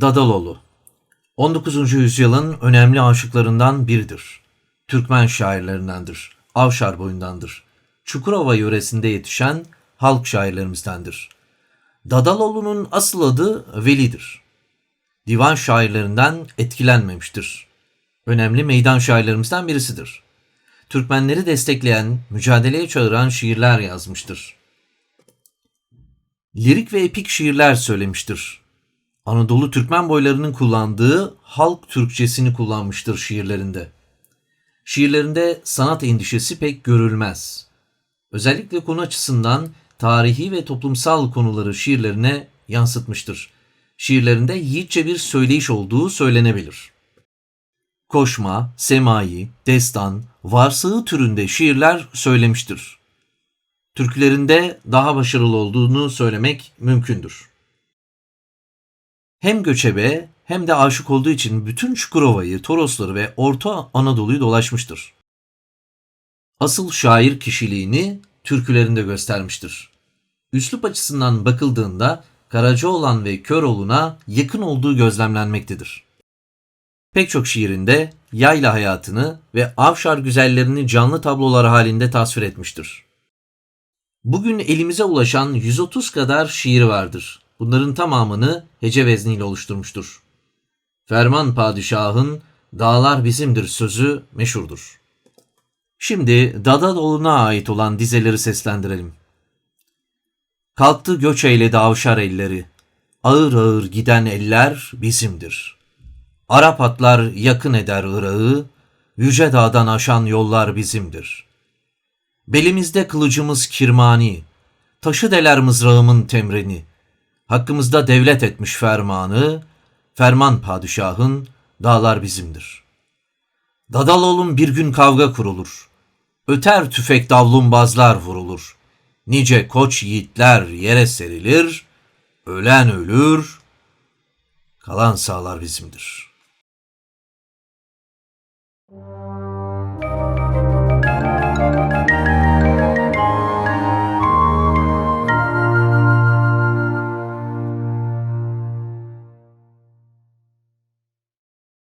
Dadaloğlu 19. yüzyılın önemli aşıklarından biridir. Türkmen şairlerindendir. Avşar boyundandır. Çukurova yöresinde yetişen halk şairlerimizdendir. Dadaloğlu'nun asıl adı Veli'dir. Divan şairlerinden etkilenmemiştir. Önemli meydan şairlerimizden birisidir. Türkmenleri destekleyen, mücadeleye çağıran şiirler yazmıştır. Lirik ve epik şiirler söylemiştir. Anadolu Türkmen boylarının kullandığı halk Türkçesini kullanmıştır şiirlerinde. Şiirlerinde sanat endişesi pek görülmez. Özellikle konu açısından tarihi ve toplumsal konuları şiirlerine yansıtmıştır. Şiirlerinde yiğitçe bir söyleyiş olduğu söylenebilir. Koşma, semai, destan, varsığı türünde şiirler söylemiştir. Türkülerinde daha başarılı olduğunu söylemek mümkündür. Hem göçebe hem de aşık olduğu için bütün Çukurova'yı, Torosları ve Orta Anadolu'yu dolaşmıştır. Asıl şair kişiliğini türkülerinde göstermiştir. Üslup açısından bakıldığında Karacaoğlan ve Köroğlu'na yakın olduğu gözlemlenmektedir. Pek çok şiirinde yayla hayatını ve avşar güzellerini canlı tablolar halinde tasvir etmiştir. Bugün elimize ulaşan 130 kadar şiir vardır. Bunların tamamını hece vezniyle oluşturmuştur. Ferman padişahın dağlar bizimdir sözü meşhurdur. Şimdi Dadaloğlu'na ait olan dizeleri seslendirelim. Kalktı göç eyledi avşar elleri, ağır ağır giden eller bizimdir. Arap atlar yakın eder Irak'ı, yüce dağdan aşan yollar bizimdir. Belimizde kılıcımız kirmani, taşı deler mızrağımın temreni.'' Hakkımızda devlet etmiş fermanı, ferman padişahın, dağlar bizimdir. Dadaloğlum bir gün kavga kurulur. Öter tüfek davlumbazlar vurulur. Nice koç yiğitler yere serilir, ölen ölür, kalan sağlar bizimdir. Thank you.